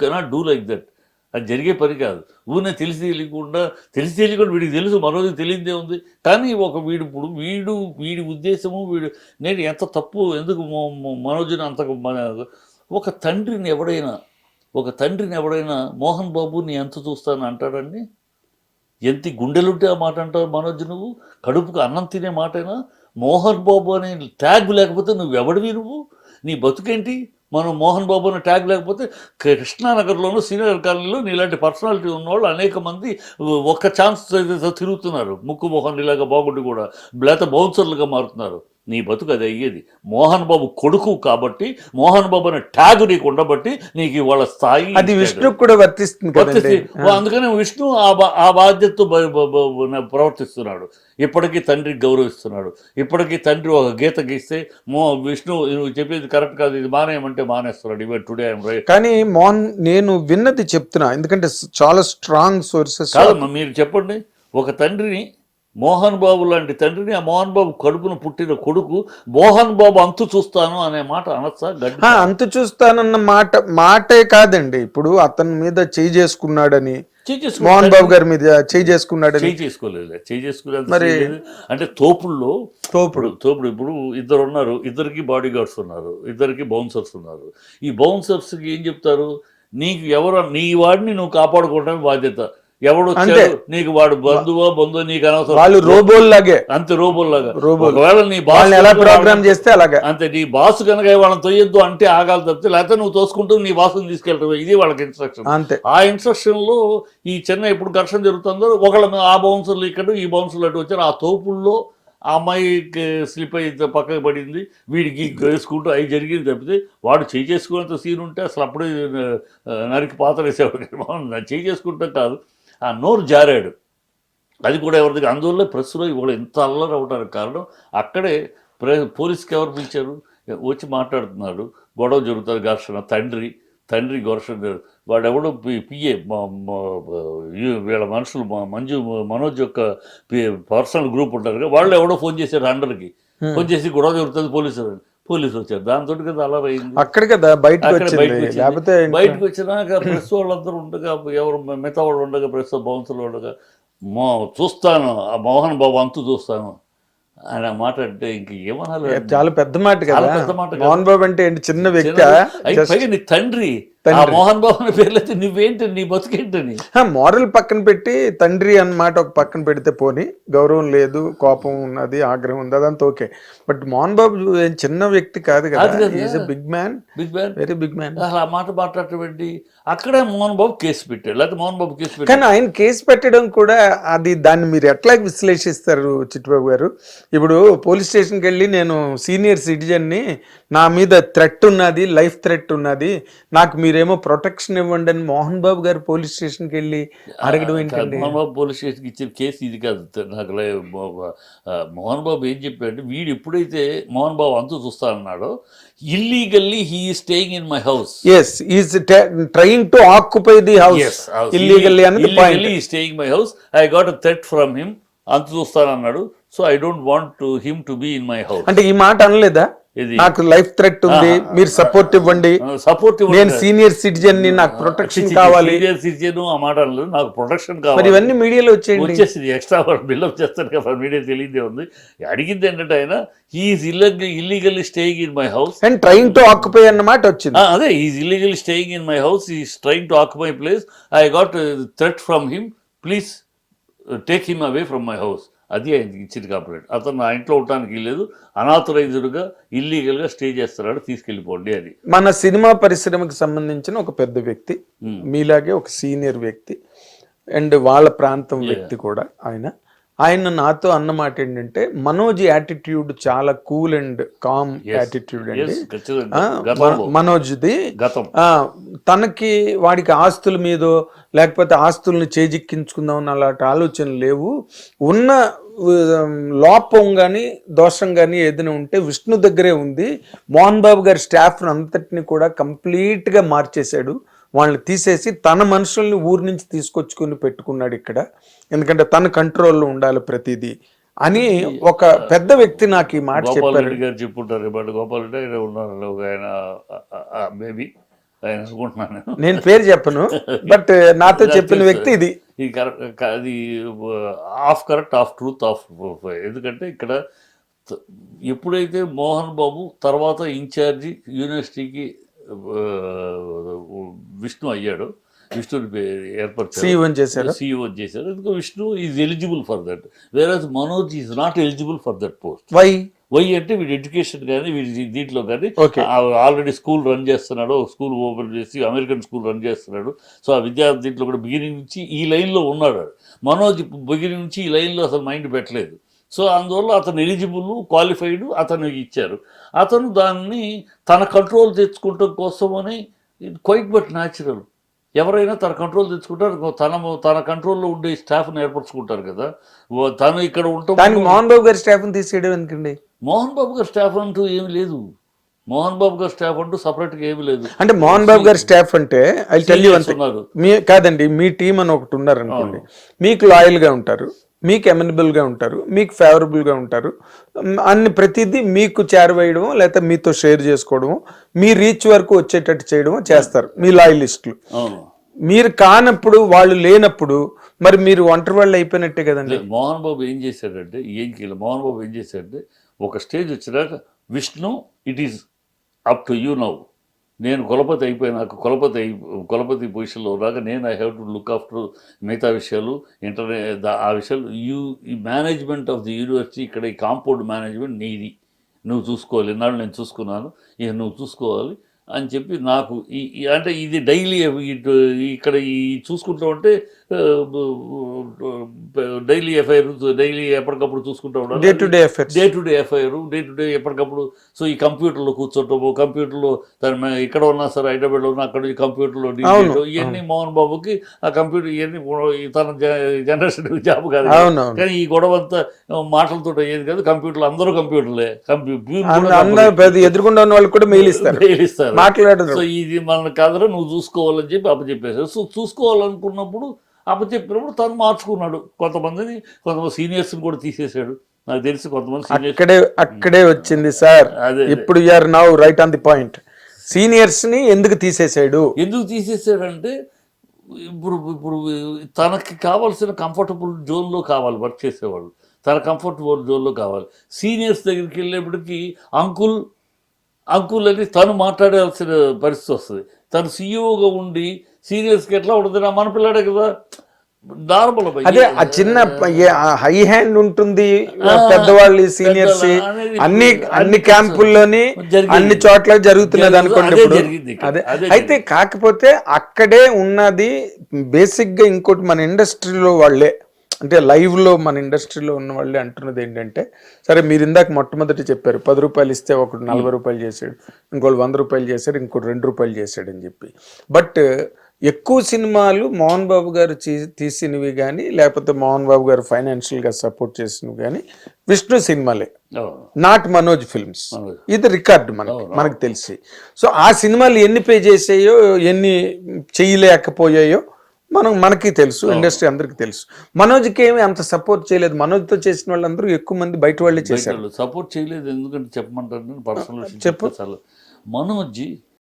Cannot do like that అది జరిగే పని కాదు. ఊరినే తెలిసి తెలియకుండా తెలిసి తెలియకుండా వీడికి తెలుసు మరోది తెలియదే ఉంది. కానీ ఒక వీడు ఇప్పుడు వీడు వీడి ఉద్దేశము వీడు నేను ఎంత తప్పు ఎందుకు మొ- మనోజ్ని అంత మన- ఒక తండ్రిని ఎవడైనా ఒక తండ్రిని ఎవడైనా మోహన్ బాబుని ఎంత చూస్తాను అంటాడండి? ఎంత గుండెలుంటే ఆ మాట అంటావు మనోజ్ నువ్వు? కడుపుకు అన్నం తినే మాటైనా మోహన్ బాబు అనే ట్యాగ్ లేకపోతే నువ్వు ఎవడివి నువ్వు? నీ బతుకేంటి? మనం మోహన్ బాబు అనే ట్యాగ్ లేకపోతే కృష్ణానగర్లోనూ సీనియర్ కాలనీలో నీలాంటి పర్సనాలిటీ ఉన్నవాళ్ళు అనేక మంది ఒక్క ఛాన్స్ తిరుగుతున్నారు. ముక్కు మోహన్ ఇలాగా బాగుండి కూడా లేకపోతే బౌన్సర్లుగా మారుతున్నారు. నీ బతుకు అది అయ్యేది. మోహన్ బాబు కొడుకు కాబట్టి మోహన్ బాబు అనే ట్యాగ్ నీకు ఉండబట్టి నీకు ఇవాళ స్థాయి అది విష్ణుకు కూడా వర్తిస్తుంది కదండి. వర్తిస్తే- వా- అందుకనే విష్ణు ఆ బా- ఆ బాధ్యతతో ప్రవర్తిస్తున్నాడు. ఇప్పటికీ తండ్రికి గౌరవిస్తున్నాడు. ఇప్పటికీ తండ్రి ఒక గీత గీస్తే మో విష్ణు నువ్వు చెప్పేది కరెక్ట్ కాదు ఇది మానేయమంటే మానేస్తున్నాడు. ఇవే టుడే ఐఎమ్ రైట్. కానీ మోహన్ నేను విన్నది చెప్తున్నా. ఎందుకంటే చాలా స్ట్రాంగ్ సోర్సెస్. మీరు చెప్పండి. ఒక తండ్రిని మోహన్ బాబు లాంటి తండ్రిని ఆ మోహన్ బాబు కడుపున పుట్టిన కొడుకు మోహన్ బాబు అంతు చూస్తాను అనే మాట అనొచ్చా? అంత చూస్తానన్న మాట మాటే కాదండి. ఇప్పుడు అతని మీద చేయి చేసుకున్నాడని మోహన్ బాబు గారి మీద చేయి చేసుకున్నాడని. చేయి చేసుకోలేదు చేయి చేసుకునేంత మరి-. అంటే తోపుల్లో తోపుడు. తోపుడు ఇప్పుడు ఇద్దరు ఉన్నారు. ఇద్దరికి బాడీ గార్డ్స్ ఉన్నారు. ఇద్దరికి బౌన్సర్స్ ఉన్నారు. ఈ బౌన్సర్స్కి ఏం చెప్తారు? నీకు ఎవరు నీ వాడిని నువ్వు కాపాడుకోవడమే బాధ్యత. ఎవడు నీకు వాడు బంధువో బంధువు నీకు అనవసరం. వాళ్ళు రోబోల్ లాగే అంతే రోబోలు. ఒకవేళ నీ బాస్ ఎలా ప్రోగ్రామ్ చేస్తే అలాగా. అంతే నీ బాస్ కనుక వాళ్ళని తొయ్యొద్దు అంటే ఆగాలి తప్పితే లేకపోతే నువ్వు తోసుకుంటూ నీ బాసుని తీసుకెళ్ళటం ఇది వాళ్ళకి ఇన్స్ట్రక్షన్ అంతే. ఆ ఇన్స్ట్రక్షన్లో ఈ చెన్నై ఎప్పుడు ఘర్షణ జరుగుతుందో ఒకళ్ళ ఆ బౌన్సర్లు ఇక్కడ ఈ బౌన్సర్లు అటు వచ్చారు. ఆ తోపుల్లో ఆ అమ్మాయికి స్లిప్ అయితే పక్కకు పడింది. వీడికి వేసుకుంటూ అవి జరిగింది తప్పితే వాడు చేయి చేసుకునేంత సీన్ ఉంటే అసలు అప్పుడే నరికి పాత్ర వేసేవాడు చేయి చేసుకుంటాం కాదు. ఆ నోరు జారాడు. అది కూడా ఎవరిది అందువల్ల ప్రెస్లో ఇవాళ ఎంత అల్లరి అవడానికి కారణం అక్కడే ప్రె పోలీస్కి ఎవరు పిలిచారు? వచ్చి మాట్లాడుతున్నాడు. గొడవ జరుగుతుంది ఘర్షణ తండ్రి తండ్రి ఘర్షణ వాడెవడో పిఏ వీళ్ళ మనుషులు మంజు మనోజ్ యొక్క పర్సనల్ గ్రూప్ ఉంటారు వాళ్ళు ఎవడో ఫోన్ చేశారు అండర్కి ఫోన్ చేసి గొడవ జరుగుతుంది పోలీసులు. పోలీసులు వచ్చారు. దాంతో కదా అల్లరి అయింది అక్కడ కదా బయటకు అక్కడ బయటకు వచ్చింది. వచ్చింది. లేకపోతే బయటకు వచ్చినాక ప్రెస్ వాళ్ళందరూ ఉండగా ఎవరు మిగతా వాళ్ళు ఉండగా ప్రెస్ బౌన్సర్లు ఉండగా మో చూస్తాను. ఆ మోహన్ బాబు అంతు చూస్తాను. ఆయన మాట్లాడితే ఇంక ఏమనాలి? చాలా పెద్ద మాట కదా. పెద్ద మాట. మోహన్ బాబు అంటే ఏంటి? చిన్న వ్యక్తి అయి పైగా నీ తండ్రి. ఆ మోహన్ బాబు అనే పేర్లైతే నువ్వేంటి నీ బతుకేంటని మారల్ పక్కన పెట్టి తండ్రి అన్నమాట ఒక పక్కన పెడితే పోని. గౌరవం లేదు కోపం ఉన్నది ఆగ్రహం ఉంది అదంతా ఓకే. బట్ మోహన్ బాబు చిన్న వ్యక్తి కాదు కదా. Is big man big man very big man అసలు ఆ మాట మాట్లాడటం అక్కడే మోహన్ బాబు కేసు పెట్టాడు. లేకపోతే మోహన్ బాబు కేసు కానీ ఆయన కేసు పెట్టడం కూడా అది దాన్ని మీరు ఎట్లా విశ్లేషిస్తారు చిట్టుబాబు గారు? ఇప్పుడు పోలీస్ స్టేషన్కి వెళ్ళి నేను సీనియర్ సిటిజన్ని నా మీద థ్రెట్ ఉన్నది లైఫ్ థ్రెట్ ఉన్నది నాకు మీరేమో ప్రొటెక్షన్ ఇవ్వండి అని మోహన్ బాబు గారు పోలీస్ స్టేషన్కి వెళ్ళి అడగడం మోహన్ బాబు పోలీస్ స్టేషన్కి ఇచ్చిన కేసు ఇది కాదు. నాకు మోహన్ బాబు ఏం చెప్పాడు వీడు ఎప్పుడైతే మోహన్ బాబు అంతు చూస్తానన్నాడో illegally he staying in my house is is trying to occupy the house illegally point staying my house I got a threat from him అంత చూస్తానన్నాడు. So I don't want him to be in my house అంటే ఈ మాట అనలేదా? నాకు life threat ఉంది మీరు support ఇవ్వండి. Support నేను సీనియర్ సిటిజన్ని నాకు ప్రొటెక్షన్ కావాలి. ఇచ్చాను ఆ మాట నాకు ప్రొటెక్షన్ కావాలి. ఇవన్నీ మీడియాలో వచ్చేయండి. వచ్చేసింది ఎక్స్ట్రా బిల్డప్ చేస్తాను కదా మీడియా తెలియదే ఉంది. అడిగింది ఏంటంటే ఆయన he is illegal illegally staying in my house and trying to occupy అన్నమాట వచ్చింది. అదే is illegally staying in my house is trying to occupy place I got threat from him please take him away from my house అది ఆయన ఇచ్చింది complaint అతను నా ఇంట్లో ఉండటానికి లేదు అనాథరైజ్డ్గా ఇల్లీగల్గా స్టే చేస్తున్నాడు తీసుకెళ్ళిపోండి అని. మన సినిమా పరిశ్రమకి సంబంధించిన ఒక పెద్ద వ్యక్తి. మీలాగే ఒక సీనియర్ వ్యక్తి అండ్ వాళ్ళ ప్రాంతం వ్యక్తి కూడా ఆయన. ఆయన నాతో అన్నమాట ఏంటంటే మనోజ్ యాటిట్యూడ్ చాలా కూల్ అండ్. కామ్ యాటిట్యూడ్ అండి మనోజ్ది. తనకి వాడికి ఆస్తుల మీదో లేకపోతే ఆస్తుల్ని చేజిక్కించుకుందాం అలాంటి ఆలోచనలు లేవు. ఉన్న లోపం కానీ దోషం కానీ ఏదైనా ఉంటే విష్ణు దగ్గరే ఉంది. మోహన్ బాబు గారి స్టాఫ్ అంతటిని కూడా కంప్లీట్గా మార్చేశాడు. వాళ్ళని తీసేసి తన మనుషుల్ని ఊరి నుంచి తీసుకొచ్చుకుని పెట్టుకున్నాడు ఇక్కడ. ఎందుకంటే తన కంట్రోల్లో ఉండాలి ప్రతిదీ అని ఒక పెద్ద వ్యక్తి నాకు ఈ మాట చెప్పారు. గారు చెప్పుంటారు బట్ గోపాల్ రెడ్డి ఉన్నారు ఒక ఆయన మేబీ ఆయన అనుకుంటున్నాను. నేను. పేరు చెప్పను బట్ నాతో చెప్పిన వ్యక్తి ఇది. ఇది కరెక్ట్ అది of correct of truth of ఎందుకంటే ఇక్కడ ఎప్పుడైతే మోహన్ బాబు తర్వాత ఇన్ఛార్జి యూనివర్సిటీకి విష్ణు అయ్యాడు. విష్ణుని పే- ఏర్పరిచారు సీఈఓ చేశారు? సీఈఓ చేశారు ఎందుకు Vishnu is eligible for that. వేరే Manoj is not eligible for that post. Why why అంటే వీడి ఎడ్యుకేషన్ కానీ వీడి దీంట్లో కానీ ఆల్రెడీ స్కూల్ రన్ చేస్తున్నాడు. స్కూల్ ఓపెన్ చేసి అమెరికన్ స్కూల్ రన్ చేస్తున్నాడు. సో ఆ విద్యార్థి దీంట్లో కూడా బిగినింగ్ నుంచి ఈ లైన్లో ఉన్నాడు మనోజ్ బిగినింగ్ నుంచి ఈ లైన్లో అసలు మైండ్ పెట్టలేదు. సో అందువల్ల అతను ఎలిజిబుల్ క్వాలిఫైడ్ అతను ఇచ్చారు. అతను దాన్ని తన కంట్రోల్ తెచ్చుకోవటం కోసమని క్వైట్ బట్ న్యాచురల్ ఎవరైనా తన కంట్రోల్ తెచ్చుకుంటారు. తన తన కంట్రోల్లో ఉండే స్టాఫ్ని ఏర్పరచుకుంటారు కదా. తను ఇక్కడ దానికి ఉంటాం మోహన్ బాబు గారి స్టాఫ్ని తీసేయడం ఎందుకండి? మోహన్ బాబు గారి స్టాఫ్ అంటూ ఏమి లేదు. మోహన్ బాబు గారి స్టాఫ్ అంటూ సపరేట్గా ఏమి లేదు. అంటే మోహన్ బాబు గారి స్టాఫ్ అంటే ఐ టెల్ యూ ఉన్నారు. మీ కాదండి మీ టీం అని ఒకటి ఉన్నారు అనుకోండి మీకు లాయల్గా ఉంటారు. మీకు ఎమినబుల్గా ఉంటారు మీకు ఫేవరబుల్గా ఉంటారు. అన్ని ప్రతిదీ మీకు చేరవేయడం లేకపోతే మీతో షేర్ చేసుకోవడం మీ రీచ్ వరకు వచ్చేటట్టు చేయడం చేస్తారు మీ లాయలిస్టులు మీరు కానప్పుడు వాళ్ళు లేనప్పుడు మరి మీరు ఒంటరి వాళ్ళు అయిపోయినట్టే కదండి. మోహన్ బాబు ఏం చేశాడంటే ఏం మోహన్ బాబు ఏం చేశాడంటే ఒక స్టేజ్ వచ్చినాక Vishnu it is up to you now నేను కులపతి అయిపోయినాక కులపతి అయి కులపతి పొజిషన్లో ఉన్నాక నేను I have to look after మిగతా విషయాలు ఇంటర్నే ఆ విషయాలు యూ ఈ మేనేజ్మెంట్ ఆఫ్ ది యూనివర్సిటీ ఇక్కడ ఈ కాంపౌండ్ మేనేజ్మెంట్ నీది. నువ్వు చూసుకోవాలి. ఇన్నాళ్ళు నేను చూసుకున్నాను. ఇక నువ్వు చూసుకోవాలి అని చెప్పి నాకు ఈ ఈ- అంటే ఇది డైలీ ఇక్కడ ఈ చూసుకుంటూ ఉంటే డైలీ ఎఫ్ఐఆర్ డైలీ ఎప్పటికప్పుడు చూసుకుంటూ ఉండాలి? Day to day effects day to day FIR day to day ఎప్పటికప్పుడు. సో ఈ కంప్యూటర్లో కూర్చోటము కంప్యూటర్లో దాని ఇక్కడ ఉన్నా సరే హైదరాబాద్లో ఉన్నా అక్కడ ఈ కంప్యూటర్లో ఇవన్నీ మోహన్ బాబుకి ఆ కంప్యూటర్ ఇవన్నీ తన జనరేషన్ జాబ్ కాదు కానీ ఈ గొడవ అంతా మాటలతో అయ్యేది కాదు కంప్యూటర్లు అందరూ కంప్యూటర్లే. పెద్ద ఎదురుకుండా వాళ్ళు కూడా మెయిల్ ఇస్తారు ఇస్తారు మాట్లాడరు. సో ఇది మన కాదరా నువ్వు చూసుకోవాలని చెప్పి అప్పచెప్పేశారు. సో చూసుకోవాలనుకున్నప్పుడు అప్పచెప్పినప్పుడు తను మార్చుకున్నాడు. కొంతమందిని కొంతమంది సీనియర్స్ని కూడా తీసేశాడు. నాకు తెలిసి కొంతమంది అక్కడే అక్కడే వచ్చింది సార్. అదే ఇప్పుడు you're now right on the point సీనియర్స్ని ఎందుకు తీసేసాడు ఎందుకు తీసేశాడంటే ఇప్పుడు ఇప్పుడు తనకి కావాల్సిన కంఫర్టబుల్ జోన్లో కావాలి వర్క్ చేసేవాళ్ళు. తన కంఫర్టబుల్ జోన్లో కావాలి. సీనియర్స్ దగ్గరికి వెళ్ళేప్పటికీ అంకుల్ అంకుల్ అని తను మాట్లాడాల్సిన పరిస్థితి వస్తుంది. తను సీఈఓగా ఉండి సీనియర్స్కి ఎట్లా ఉంటుంది? నా మన పిల్లాడే కదా. నార్మల్ అదే ఆ చిన్న హై హ్యాండ్ ఉంటుంది పెద్దవాళ్ళు సీనియర్స్ అన్ని అన్ని క్యాంపుల్లోని. అన్ని చోట్ల జరుగుతున్నది అనుకోండి అదే అయితే కాకపోతే అక్కడే ఉన్నది బేసిక్గా ఇంకోటి మన ఇండస్ట్రీలో వాళ్ళే. అంటే లైవ్లో మన ఇండస్ట్రీలో ఉన్న వాళ్ళే అంటున్నది ఏంటంటే సరే మీరు ఇందాక మొట్టమొదటి చెప్పారు పది రూపాయలు ఇస్తే ఒకడు నలభై రూపాయలు చేశాడు ఇంకోటి వంద రూపాయలు చేశాడు ఇంకోటి రెండు రూపాయలు చేశాడు అని చెప్పి. బట్ ఎక్కువ సినిమాలు మోహన్ బాబు గారు తీసినవి కానీ లేకపోతే మోహన్ బాబు గారు ఫైనాన్షియల్గా సపోర్ట్ చేసినవి కానీ విష్ణు సినిమాలే. Not Manoj films. ఇది రికార్డ్ మనకి మనకు తెలిసి. సో ఆ సినిమాలు ఎన్ని పే చేసాయో ఎన్ని చేయలేకపోయాయో మనం మనకి తెలుసు ఇండస్ట్రీ అందరికీ తెలుసు. మనోజ్కి ఏమి అంత సపోర్ట్ చేయలేదు. మనోజ్తో చేసిన వాళ్ళందరూ ఎక్కువ మంది బయట వాళ్ళే చేశారు. సపోర్ట్ చేయలేదు. ఎందుకంటే చెప్పమంటారు చెప్పు. మనోజ్